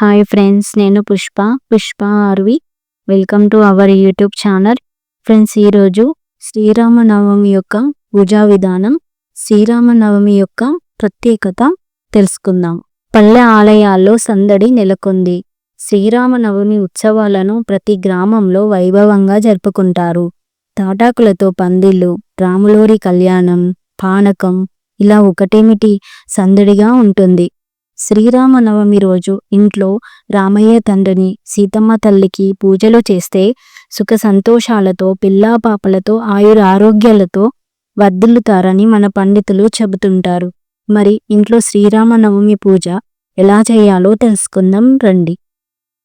Hi friends నేను Pushpa. Pushpa RV. Welcome to our YouTube channel friends ఈరోజు శ్రీరామనవమి యొక్క పూజా విధానం శ్రీరామనవమి యొక్క ప్రత్యేకత తెలుసుకుందాం. పల్లె ఆలయాల్లో సందడి నెలకొంది. శ్రీరామనవమి ఉత్సవాలను ప్రతి గ్రామంలో వైభవంగా జరుపుకుంటారు. తాటాకులతో పందిళ్ళు రాములోరి కళ్యాణం పానకం ఇలా ఒకటేమిటి సందడిగా ఉంటుంది. శ్రీరామనవమి రోజు ఇంట్లో రామయ్య తండ్రిని సీతమ్మ తల్లికి పూజలు చేస్తే సుఖ సంతోషాలతో పిల్లా పాపలతో ఆయుర ఆరోగ్యాలతో వర్ధిల్లుతారని మన పండితులు చెబుతుంటారు. మరి ఇంట్లో శ్రీరామనవమి పూజ ఎలా చేయాలో తెలుసుకుందాం రండి.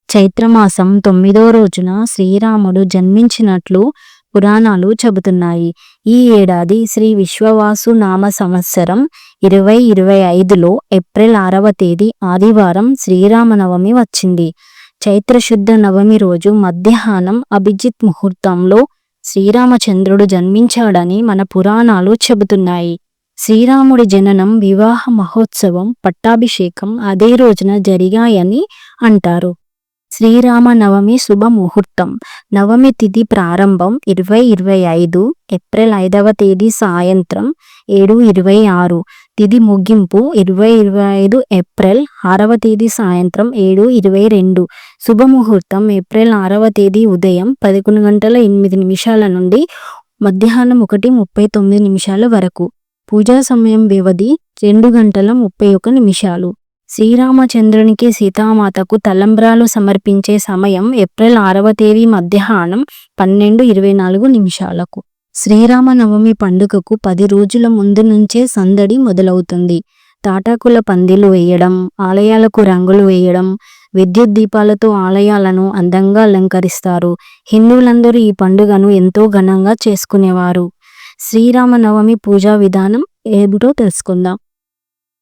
చైత్రమాసం తొమ్మిదో రోజున శ్రీరాముడు జన్మించినట్లు పురాణాలు చెబుతున్నాయి. ఈ ఏడాది శ్రీ విశ్వవాసు నామ సంవత్సరం ఇరవై ఇరవై ఐదులో ఏప్రిల్ ఆరవ తేదీ ఆదివారం శ్రీరామనవమి వచ్చింది. చైత్రశుద్ధ నవమి రోజు మధ్యాహ్నం అభిజిత్ ముహూర్తంలో శ్రీరామచంద్రుడు జన్మించాడని మన పురాణాలు చెబుతున్నాయి. శ్రీరాముడి జననం వివాహ మహోత్సవం పట్టాభిషేకం అదే రోజున జరిగాయని అంటారు. శ్రీరామ నవమి శుభ ముహూర్తం. నవమి తిథి ప్రారంభం ఇరవై ఇరవై ఐదు ఏప్రిల్ ఐదవ తేదీ సాయంత్రం ఏడు ఇరవై ఆరు. తిది ముగింపు ఇరవై ఇరవై ఐదు ఏప్రిల్ ఆరవ తేదీ సాయంత్రం ఏడు ఇరవై రెండు. శుభముహూర్తం ఏప్రిల్ ఆరవ తేదీ ఉదయం పదకొండు గంటల ఎనిమిది నిమిషాల నుండి మధ్యాహ్నం ఒకటి ముప్పై తొమ్మిది నిమిషాల వరకు. పూజా సమయం వ్యవధి రెండు గంటల ముప్పై ఒక నిమిషాలు. శ్రీరామచంద్రునికి సీతామాతకు తలంబ్రాలు సమర్పించే సమయం ఏప్రిల్ ఆరవ తేదీ మధ్యాహ్నం పన్నెండు ఇరవై నాలుగు నిమిషాలకు. శ్రీరామనవమి పండుగకు పది రోజుల ముందు నుంచే సందడి మొదలవుతుంది. తాటాకుల పందిలు వేయడం ఆలయాలకు రంగులు వేయడం విద్యుత్ దీపాలతో ఆలయాలను అందంగా అలంకరిస్తారు. హిందువులందరూ ఈ పండుగను ఎంతో ఘనంగా చేసుకునేవారు. శ్రీరామనవమి పూజా విధానం ఏమిటో తెలుసుకుందాం.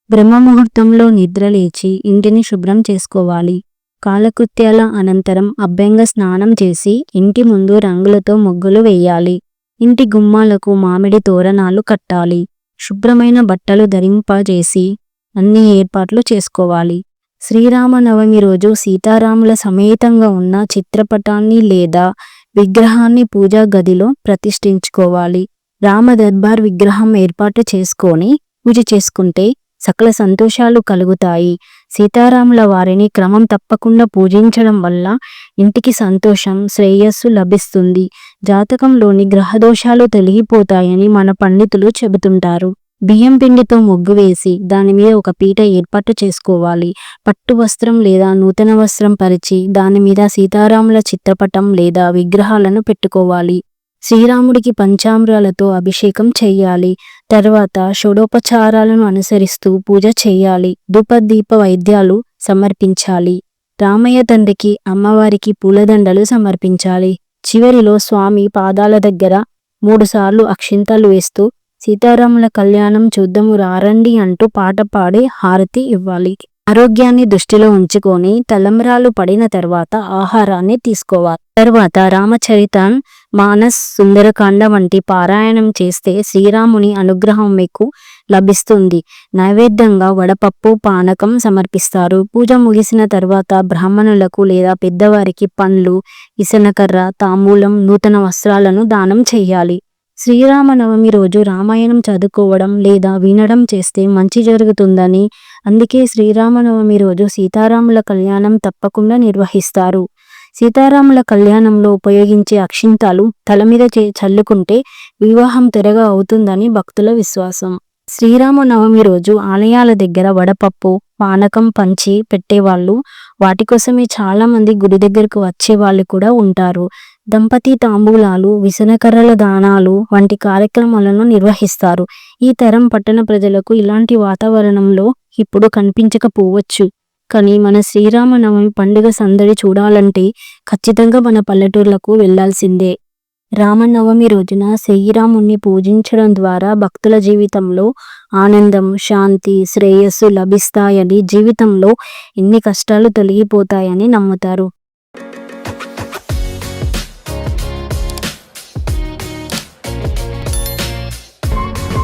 బ్రహ్మముహూర్తంలో నిద్రలేచి ఇంటిని శుభ్రం చేసుకోవాలి. కాలకృత్యాల అనంతరం అభ్యంగ స్నానం చేసి ఇంటి ముందు రంగులతో ముగ్గులు వేయాలి. ఇంటి గుమ్మాలకు మామిడి తోరణాలు కట్టాలి. శుభ్రమైన బట్టలు ధరింపజేసి అన్ని ఏర్పాట్లు చేసుకోవాలి. శ్రీరామనవమి రోజు సీతారాముల సమేతంగా ఉన్న చిత్రపటాన్ని లేదా విగ్రహాన్ని పూజా గదిలో ప్రతిష్ఠించుకోవాలి. రామ దర్బార్ విగ్రహం ఏర్పాటు చేసుకొని పూజ చేసుకుంటే సకల సంతోషాలు కలుగుతాయి. సీతారాముల వారిని క్రమం తప్పకుండా పూజించడం వల్ల ఇంటికి సంతోషం శ్రేయస్సు లభిస్తుంది. జాతకంలోని గ్రహదోషాలు తొలగిపోతాయని మన పండితులు చెబుతుంటారు. బియ్యం పిండితో ముగ్గు వేసి దాని మీద ఒక పీట ఏర్పాటు చేసుకోవాలి. పట్టు వస్త్రం లేదా నూతన వస్త్రం పరిచి దాని మీద సీతారాముల చిత్రపటం లేదా విగ్రహాలను పెట్టుకోవాలి. శ్రీరాముడికి పంచామృతాలతో అభిషేకం చెయ్యాలి. తర్వాత షోడోపచారాలను అనుసరిస్తూ పూజ చేయాలి ధూపదీప వైద్యాలు సమర్పించాలి. రామయ్య తండ్రికి అమ్మవారికి పూలదండలు సమర్పించాలి. చివరిలో స్వామి పాదాల దగ్గర మూడుసార్లు అక్షింతలు వేస్తూ సీతారాముల కళ్యాణం చూద్దాము రారండి అంటూ పాట పాడి హారతి ఇవ్వాలి. ఆరోగ్యాన్ని దృష్టిలో ఉంచుకొని తలమరాలు పడిన తర్వాత ఆహారాన్ని తీసుకోవాలి. తర్వాత రామచరితన్ మానస్ సుందరకాండ వంటి పారాయణం చేస్తే శ్రీరాముని అనుగ్రహం మీకు లభిస్తుంది. నైవేద్యంగా వడపప్పు పానకం సమర్పిస్తారు. పూజ ముగిసిన తర్వాత బ్రాహ్మణులకు లేదా పెద్దవారికి పండ్లు ఇసనకర్ర తాంబూలం నూతన వస్త్రాలను దానం చేయాలి. శ్రీరామనవమి రోజు రామాయణం చదువుకోవడం లేదా వినడం చేస్తే మంచి జరుగుతుందని అందుకే శ్రీరామనవమి రోజు సీతారాముల కళ్యాణం తప్పకుండా నిర్వహిస్తారు. సీతారాముల కళ్యాణంలో ఉపయోగించే అక్షింతాలు తల మీద చల్లుకుంటే వివాహం త్వరగా అవుతుందని భక్తుల విశ్వాసం. శ్రీరామనవమి రోజు ఆలయాల దగ్గర వడపప్పు పానకం పంచి పెట్టేవాళ్ళు. వాటి కోసమే గుడి దగ్గరకు వచ్చే వాళ్ళు కూడా ఉంటారు. దంపతి తాంబూలాలు విసనకర్రల దానాలు వంటి కార్యక్రమాలను నిర్వహిస్తారు. ఈ తరం పట్టణ ప్రజలకు ఇలాంటి వాతావరణంలో ఇప్పుడు కనిపించకపోవచ్చు. కానీ మన శ్రీరామనవమి పండుగ సందడి చూడాలంటే ఖచ్చితంగా మన పల్లెటూర్లకు వెళ్ళాల్సిందే రామనవమి రోజున శ్రీరాముణ్ణి పూజించడం ద్వారా భక్తుల జీవితంలో ఆనందం శాంతి శ్రేయస్సు లభిస్తాయని జీవితంలో ఎన్ని కష్టాలు తొలగిపోతాయని నమ్ముతారు.